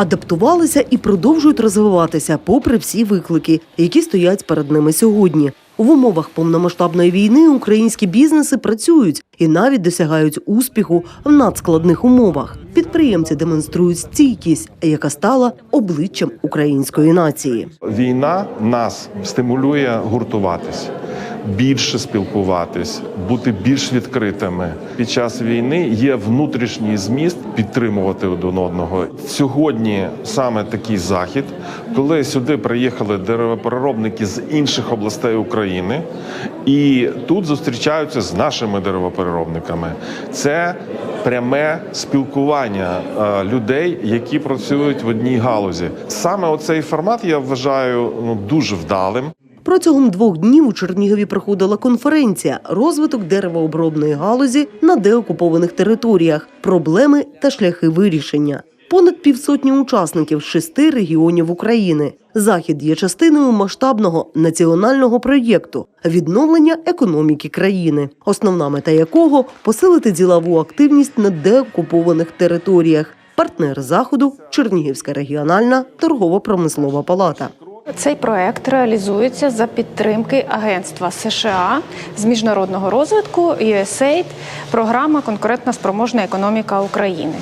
адаптувалися і продовжують розвиватися попри всі виклики, які стоять перед ними сьогодні. В умовах повномасштабної війни українські бізнеси працюють і навіть досягають успіху в надскладних умовах. Підприємці демонструють стійкість, яка стала обличчям української нації. Війна нас стимулює гуртуватись, більше спілкуватись, бути більш відкритими. Під час війни є внутрішній зміст підтримувати один одного. Сьогодні саме такий захід, коли сюди приїхали деревопереробники з інших областей України, і тут зустрічаються з нашими деревопереробниками. Це пряме спілкування е, людей, які працюють в одній галузі. Саме оцей формат я вважаю ну, дуже вдалим. Протягом двох днів у Чернігові проходила конференція Розвиток деревообробної галузі на деокупованих територіях, проблеми та шляхи вирішення. Понад півсотні учасників з шести регіонів України. Захід є частиною масштабного національного проєкту відновлення економіки країни, основна мета якого посилити ділову активність на деокупованих територіях. Партнер заходу Чернігівська регіональна торгово-промислова палата. Цей проект реалізується за підтримки Агентства США з міжнародного розвитку USAID, програма Конкурентна спроможна економіка України.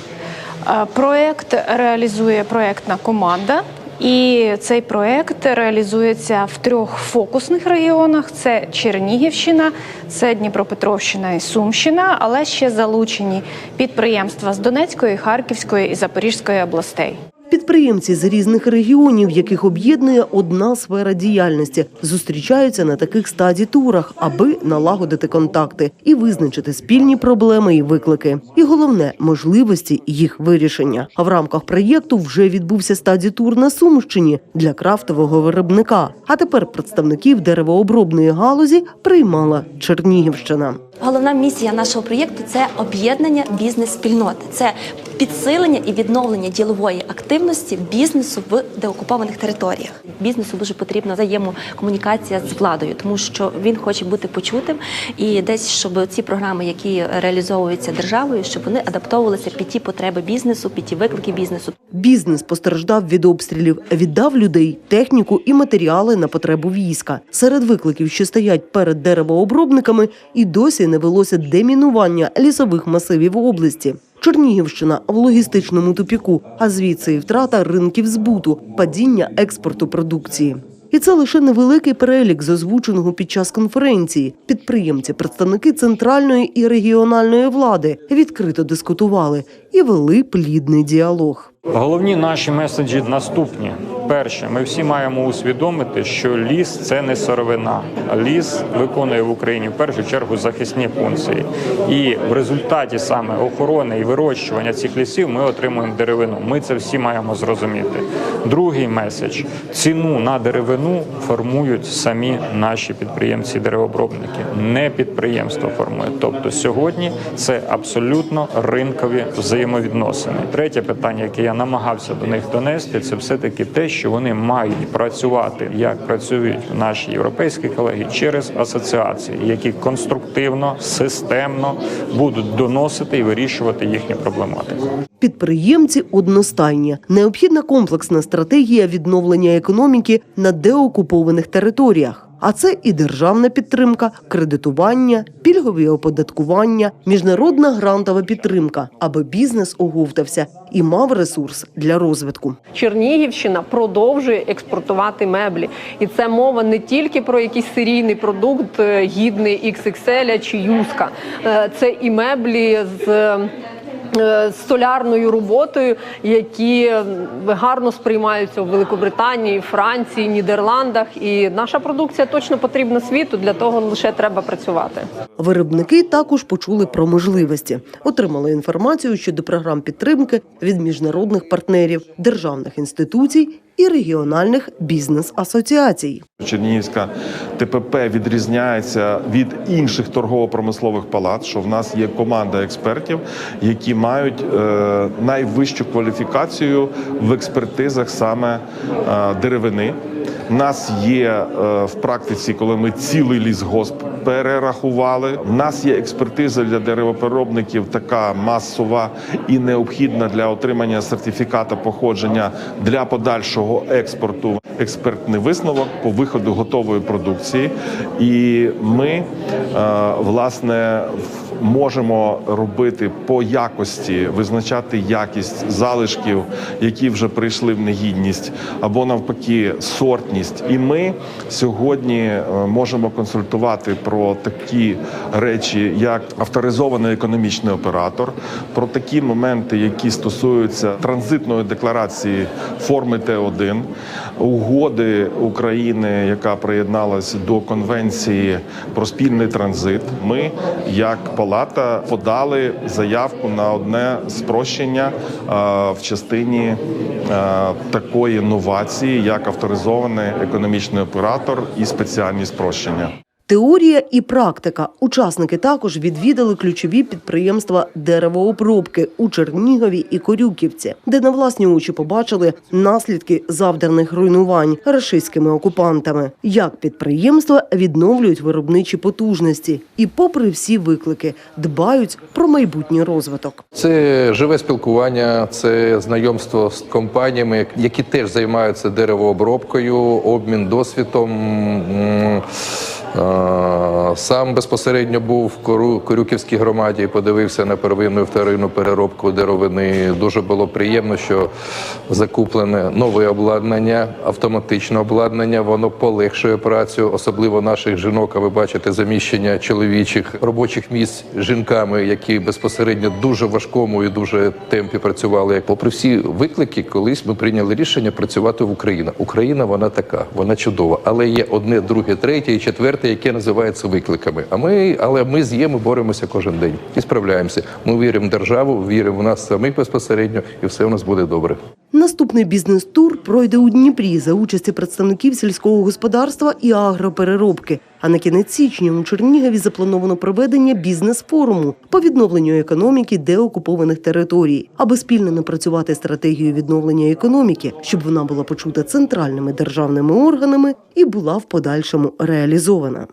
Е, Проект реалізує проектна команда. І цей проект реалізується в трьох фокусних регіонах: це Чернігівщина, це Дніпропетровщина і Сумщина, але ще залучені підприємства з Донецької, Харківської і Запорізької областей. Підприємці з різних регіонів, яких об'єднує одна сфера діяльності, зустрічаються на таких стадій-турах, аби налагодити контакти і визначити спільні проблеми і виклики. І головне можливості їх вирішення. А в рамках проєкту вже відбувся стадій-тур на Сумщині для крафтового виробника. А тепер представників деревообробної галузі приймала Чернігівщина. Головна місія нашого проєкту це об'єднання бізнес-спільноти, це підсилення і відновлення ділової активності бізнесу в деокупованих територіях. Бізнесу дуже потрібна взаємокомунікація з владою, тому що він хоче бути почутим і десь, щоб ці програми, які реалізовуються державою, щоб вони адаптовувалися під ті потреби бізнесу, під ті виклики бізнесу. Бізнес постраждав від обстрілів, віддав людей, техніку і матеріали на потребу війська. Серед викликів, що стоять перед деревообробниками, і досі не велося демінування лісових масивів області. Чернігівщина в логістичному тупіку, а звідси і втрата ринків збуту, падіння експорту продукції. І це лише невеликий перелік з озвученого під час конференції. Підприємці, представники центральної і регіональної влади відкрито дискутували і вели плідний діалог. Головні наші меседжі наступні. Перше, ми всі маємо усвідомити, що ліс це не сировина. Ліс виконує в Україні в першу чергу захисні функції. І в результаті саме охорони і вирощування цих лісів ми отримуємо деревину. Ми це всі маємо зрозуміти. Другий меседж: ціну на деревину формують самі наші підприємці-деревообробники, не підприємство формує. Тобто сьогодні це абсолютно ринкові взаємовідносини. Третє питання, яке я намагався до них донести, це все таки те, що вони мають працювати, як працюють наші європейські колеги через асоціації, які конструктивно, системно будуть доносити і вирішувати їхню проблематику. Підприємці одностайні. Необхідна комплексна стратегія відновлення економіки на деокупованих територіях. А це і державна підтримка, кредитування, пільгові оподаткування, міжнародна грантова підтримка, аби бізнес оговтався і мав ресурс для розвитку. Чернігівщина продовжує експортувати меблі, і це мова не тільки про якийсь серійний продукт е, гідний XXL чи юска. Е, Це і меблі з. Е, з солярною роботою, які гарно сприймаються у Великобританії, Франції, Нідерландах. І наша продукція точно потрібна світу. Для того лише треба працювати. Виробники також почули про можливості, отримали інформацію щодо програм підтримки від міжнародних партнерів, державних інституцій і регіональних бізнес-асоціацій. Чернігівська ТПП відрізняється від інших торгово-промислових палат, що в нас є команда експертів, які мають е, найвищу кваліфікацію в експертизах саме е, деревини. Нас є е, в практиці, коли ми цілий лісгосп перерахували. У нас є експертиза для деревопереробників, така масова і необхідна для отримання сертифіката походження для подальшого експорту. Експертний висновок по виходу готової продукції, і ми е, власне в- можемо робити по якості, визначати якість залишків, які вже прийшли в негідність, або навпаки, сортність. І ми сьогодні е, можемо консультувати про такі речі, як авторизований економічний оператор, про такі моменти, які стосуються транзитної декларації форми Т1, угоди України, яка приєдналась до конвенції про спільний транзит. Ми, як палата, подали заявку на одне спрощення е, в частині е, такої новації, як авторизований економічний оператор і спеціальні спрощення. Теорія і практика. Учасники також відвідали ключові підприємства деревообробки у Чернігові і Корюківці, де на власні очі побачили наслідки завданих руйнувань рашистськими окупантами, як підприємства відновлюють виробничі потужності і, попри всі виклики, дбають про майбутній розвиток. Це живе спілкування, це знайомство з компаніями, які теж займаються деревообробкою, обмін досвідом. Е, Сам безпосередньо був в Корюківській громаді і подивився на первинну і вторинну переробку деревини. Дуже було приємно, що закуплене нове обладнання, автоматичне обладнання. Воно полегшує працю, особливо наших жінок. А ви бачите заміщення чоловічих робочих місць жінками, які безпосередньо дуже важкому і дуже темпі працювали. Попри всі виклики, колись ми прийняли рішення працювати в Україні. Україна вона така, вона чудова, але є одне, друге, третє і четверте, яке називається викликами. А ми, але ми з є, боремося кожен день і справляємося. Ми віримо в державу, віримо в нас самих безпосередньо, і все у нас буде добре. Наступний бізнес-тур пройде у Дніпрі за участі представників сільського господарства і агропереробки. А на кінець січня у Чернігові заплановано проведення бізнес-форуму по відновленню економіки деокупованих територій, аби спільно напрацювати стратегію відновлення економіки, щоб вона була почута центральними державними органами і була в подальшому реалізована.